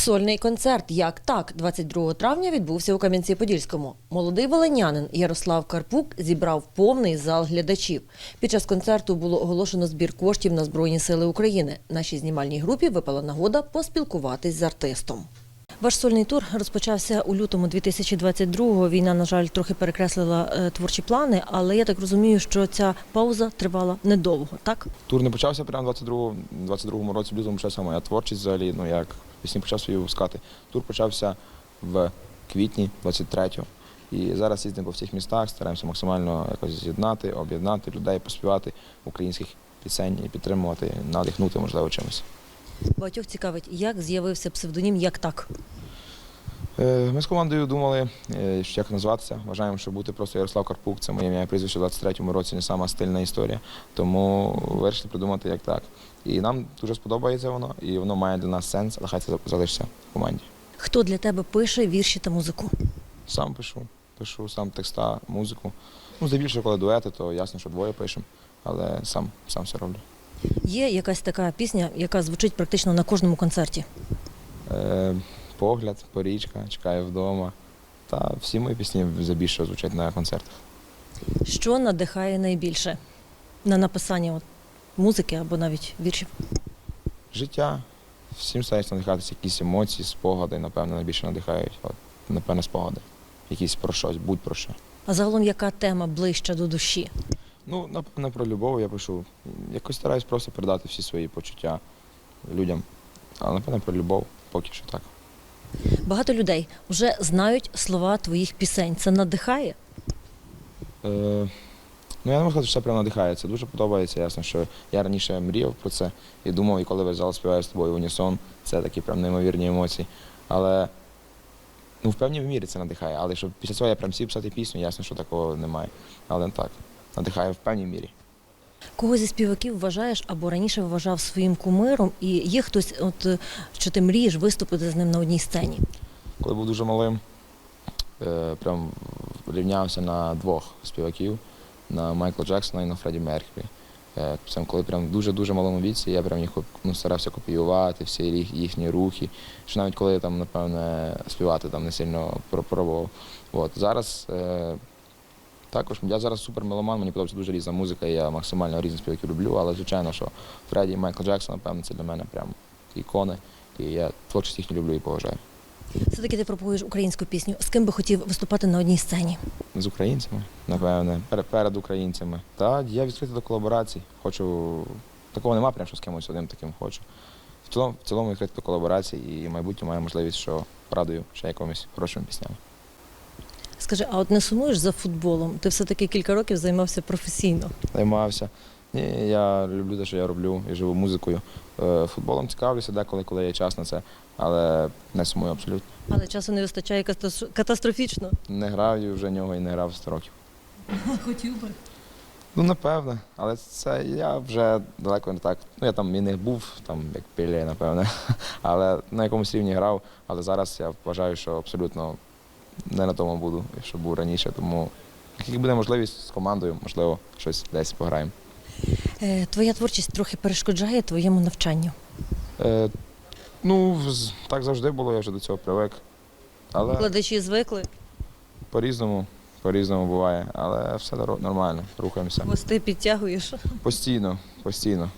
Сольний концерт Як так 22 травня відбувся у Кам'янці-Подільському. Молодий волинянин Ярослав Карпук зібрав повний зал глядачів. Під час концерту було оголошено збір коштів на Збройні Сили України. Нашій знімальній групі випала нагода поспілкуватись з артистом. Ваш сольний тур розпочався у лютому 2022-го. Війна, на жаль, трохи перекреслила е, творчі плани, але я так розумію, що ця пауза тривала недовго, так? Тур не почався прямо в 22 22-му році, в лютому почався моя творчість взагалі, ну як пісні почав свої випускати. Тур почався в квітні 23-го. І зараз їздимо по всіх містах, стараємося максимально якось з'єднати, об'єднати людей, поспівати українських пісень і підтримувати, надихнути, можливо, чимось. Багатьох цікавить, як з'явився псевдонім Як так. Е, Ми з командою думали, е, як назватися. Вважаємо, що бути просто Ярослав Карпук це моє ім'я прізвище в 23-му році не сама стильна історія. Тому вирішили придумати як так. І нам дуже сподобається воно, і воно має для нас сенс, але хай це залишиться в команді. Хто для тебе пише вірші та музику? Сам пишу, пишу сам текста, музику. Ну, здебільшого, коли дуети, то ясно, що двоє пишемо, але сам, сам все роблю. Є якась така пісня, яка звучить практично на кожному концерті. Е, погляд, порічка, чекаю вдома. Та всі мої пісні здебільшого звучать на концертах. Що надихає найбільше на написання от, музики або навіть віршів? життя. Всім старається надихатися якісь емоції, спогади, напевно, найбільше надихають. От, напевно, спогади. Якісь про щось, будь про що. А загалом яка тема ближча до душі? Ну, напевно, про любов я пишу. Якось стараюсь просто передати всі свої почуття людям. Але, напевно, про любов поки що так. Багато людей вже знають слова твоїх пісень. Це надихає? Е, ну, я не можу сказати, що це прям надихає. Це дуже подобається. Ясно, що я раніше мріяв про це і думав, і коли весь зал співає з тобою в унісон, це такі прям неймовірні емоції. Але ну, в певній мірі це надихає. Але щоб після цього я прям сів писати пісню, ясно, що такого немає. Але так, надихає в певній мірі. Кого зі співаків вважаєш або раніше вважав своїм кумиром, і є хтось, от е, що ти мрієш виступити з ним на одній сцені? Коли був дуже малим, е, прям рівнявся на двох співаків на Майкла Джексона і на Фредді Меркері. Е, Це коли прям дуже-дуже малому віці, я прям їх ну, старався копіювати, всі їх- їхні рухи. Що навіть коли я там, напевне, співати там не сильно про- пробував. От. Зараз е, також я зараз супер меломан, мені подобається дуже різна музика, і я максимально різних співаків люблю, але звичайно, що Фредді і Майкл Джексон, напевно, це для мене прям ікони. І я творчість їхню люблю і поважаю. Все-таки ти пропагуєш українську пісню. З ким би хотів виступати на одній сцені? З українцями, напевне, перед, українцями. Та я відкритий до колаборацій. Хочу. Такого нема, прям що з кимось одним таким хочу. В цілому, в цілому відкритий до колаборацій і в майбутньому маю можливість, що радую ще якимись хорошими піснями. Скажи, а от не сумуєш за футболом? Ти все-таки кілька років займався професійно. Займався. Ні, я люблю те, що я роблю і живу музикою. Е, Футболом цікавлюся деколи, коли є час на це, але не сумую абсолютно. Але часу не вистачає катастро- катастрофічно. Не граю вже нього і не грав 100 років. Хотів би. Ну, напевне, але це я вже далеко не так. Ну, я там і не був, там, як Пілє, напевне, але на якомусь рівні грав. Але зараз я вважаю, що абсолютно не на тому буду, що був раніше. Тому як буде можливість з командою, можливо, щось десь пограємо. Е, твоя творчість трохи перешкоджає твоєму навчанню. Е, ну, так завжди було, я вже до цього привик. Але Викладачі звикли, по-різному, по-різному буває. Але все нормально, рухаємося. хвости підтягуєш. Постійно, постійно.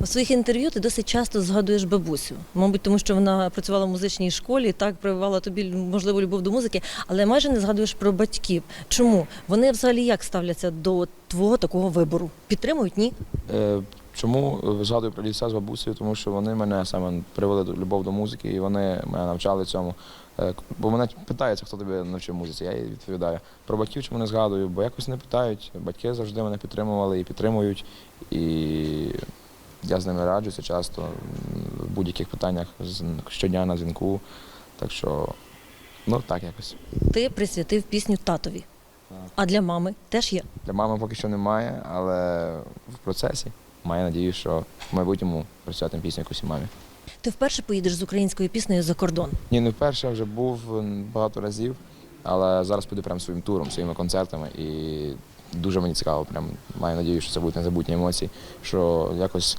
У своїх інтерв'ю ти досить часто згадуєш бабусю. Мабуть, тому що вона працювала в музичній школі, так прививала тобі можливо любов до музики, але майже не згадуєш про батьків. Чому? Вони взагалі як ставляться до твого такого вибору? Підтримують? Ні? Е, Чому згадую про ліса з бабусею? Тому що вони мене саме привели до любов до музики, і вони мене навчали цьому. Е, Бо мене питаються, хто тебе навчив музиці. Я їй відповідаю. Про батьків чому не згадую, бо якось не питають. Батьки завжди мене підтримували і підтримують. І я з ними раджуся часто в будь-яких питаннях щодня на дзвінку. Так що, ну так якось. Ти присвятив пісню татові. А для мами теж є. Для мами поки що немає, але в процесі. Маю надію, що в майбутньому працюватиму пісню якусь і мамі. Ти вперше поїдеш з українською піснею за кордон. Ні, не вперше, я вже був багато разів, але зараз піду прям своїм туром, своїми концертами. І дуже мені цікаво. Прям маю надію, що це будуть незабутні емоції, що якось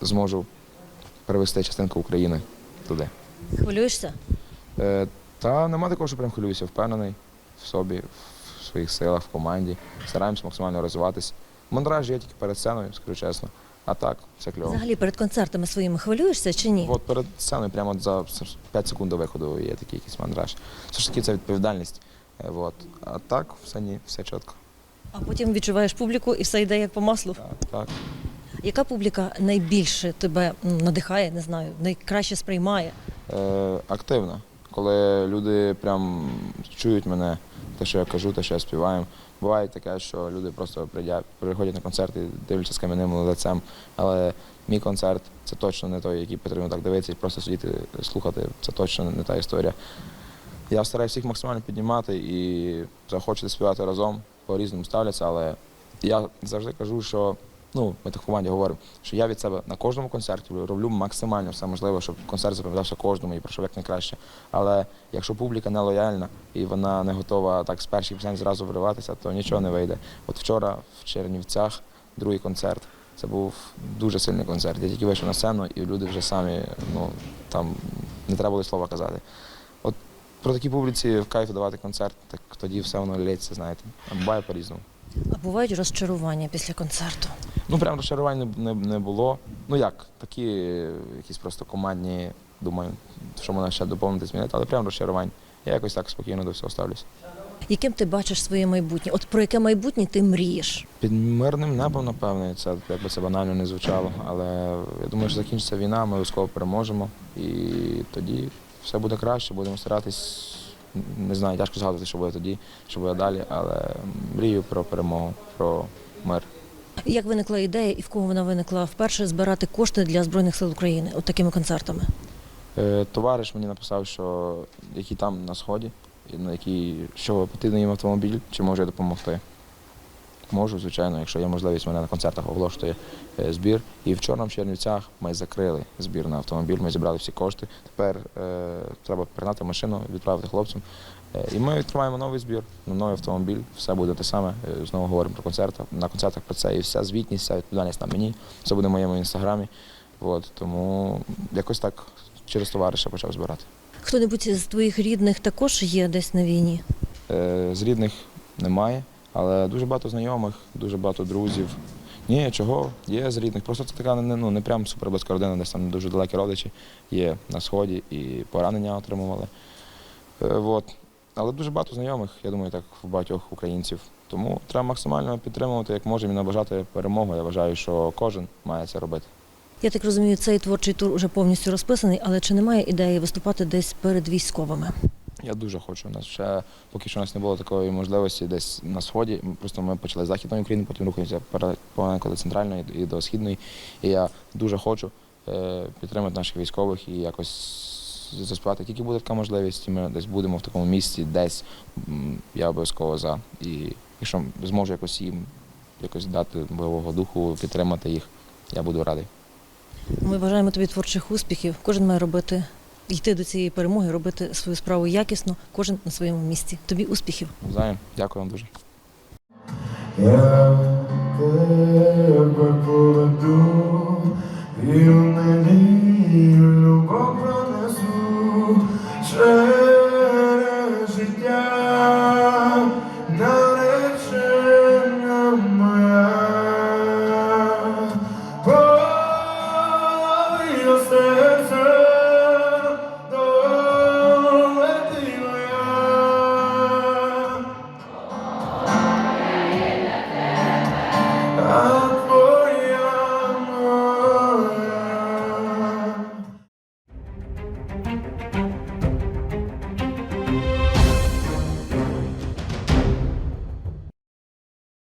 зможу перевести частинку України туди. Хвилюєшся? Е, Та нема такого, що прям хвилююся, впевнений в собі, в своїх силах, в команді. Стараємося максимально розвиватись. Мандраж є тільки перед сценою, скажу чесно. А так, все кльово. Взагалі перед концертами своїми хвилюєшся чи ні? От перед сценою, прямо за 5 секунд до виходу є такий якийсь мандраж. Все ж таки це відповідальність. Е, От. А так, все ні, все чітко. А потім відчуваєш публіку і все йде як по маслу. Так, так. Яка публіка найбільше тебе надихає, не знаю, найкраще сприймає? Е, активно. Коли люди прям чують мене, те, що я кажу, те, що я співаю. Буває таке, що люди просто приходять на концерт і дивляться з кам'яним лицем. Але мій концерт це точно не той, який потрібно так дивитися і просто сидіти, слухати. Це точно не та історія. Я стараюся всіх максимально піднімати і захочете співати разом, по-різному ставляться, але я завжди кажу, що ну, ми так в команді говоримо, що я від себе на кожному концерті роблю максимально все можливе, щоб концерт запам'ятався кожному і пройшов якнайкраще. Але якщо публіка не лояльна і вона не готова так з перших пісень зразу вриватися, то нічого не вийде. От вчора в Чернівцях другий концерт. Це був дуже сильний концерт. Я тільки вийшов на сцену, і люди вже самі, ну там не треба було слова казати. Про такі публіці в кайф давати концерт, так тоді все воно лється, знаєте. Буває по-різному. А бувають розчарування після концерту? Ну, прям розчарувань не, не, не було. Ну як, такі якісь просто командні, думаю, що можна ще доповнити, змінити, але прям розчарувань. Я якось так спокійно до всього ставлюся. Яким ти бачиш своє майбутнє? От про яке майбутнє ти мрієш? Під мирним небом, напевне, це якби це банально не звучало. Але я думаю, що закінчиться війна, ми обов'язково переможемо. І тоді все буде краще, будемо старатись. Не знаю, тяжко згадувати, що буде тоді, що буде далі, але мрію про перемогу, про мир. Як виникла ідея і в кого вона виникла вперше збирати кошти для Збройних сил України от такими концертами? Е, Товариш мені написав, що який там на сході, на який, що потрібно їм автомобіль, чи можу я допомогти. Можу, звичайно, якщо є можливість, мене на концертах оголошувати е, збір. І вчора в Чернівцях ми закрили збір на автомобіль, ми зібрали всі кошти. Тепер е, треба перегнати машину, відправити хлопцям. Е, і ми відкриваємо новий збір на новий автомобіль. Все буде те саме. Е, знову говоримо про концерти. На концертах про це і вся звітність, вся відповідальність на мені. Це буде в моєму інстаграмі. От, тому якось так через товариша почав збирати. Хто-небудь з твоїх рідних також є десь на війні? З рідних немає, але дуже багато знайомих, дуже багато друзів. Ні, чого, є з рідних. Просто це така не, ну, не прям суперблизька родина, десь там дуже далекі родичі є на сході і поранення отримували. Е, от. Але дуже багато знайомих, я думаю, так в багатьох українців. Тому треба максимально підтримувати, як можемо, і наближати перемогу. Я вважаю, що кожен має це робити. Я так розумію, цей творчий тур вже повністю розписаний, але чи немає ідеї виступати десь перед військовими? Я дуже хочу. У нас ще поки що у нас не було такої можливості десь на сході. Просто ми почали з західної України, потім рухаємося до центральної і до східної. І я дуже хочу е, підтримати наших військових і якось заспівати. Тільки буде така можливість, і ми десь будемо в такому місці, десь я обов'язково за. І якщо зможу якось їм якось дати бойового духу, підтримати їх, я буду радий. Ми бажаємо тобі творчих успіхів. Кожен має робити, йти до цієї перемоги, робити свою справу якісно, кожен на своєму місці. Тобі успіхів. Взаєм. Дякую вам дуже. Я тебе поведу, і в мені любов пронесу.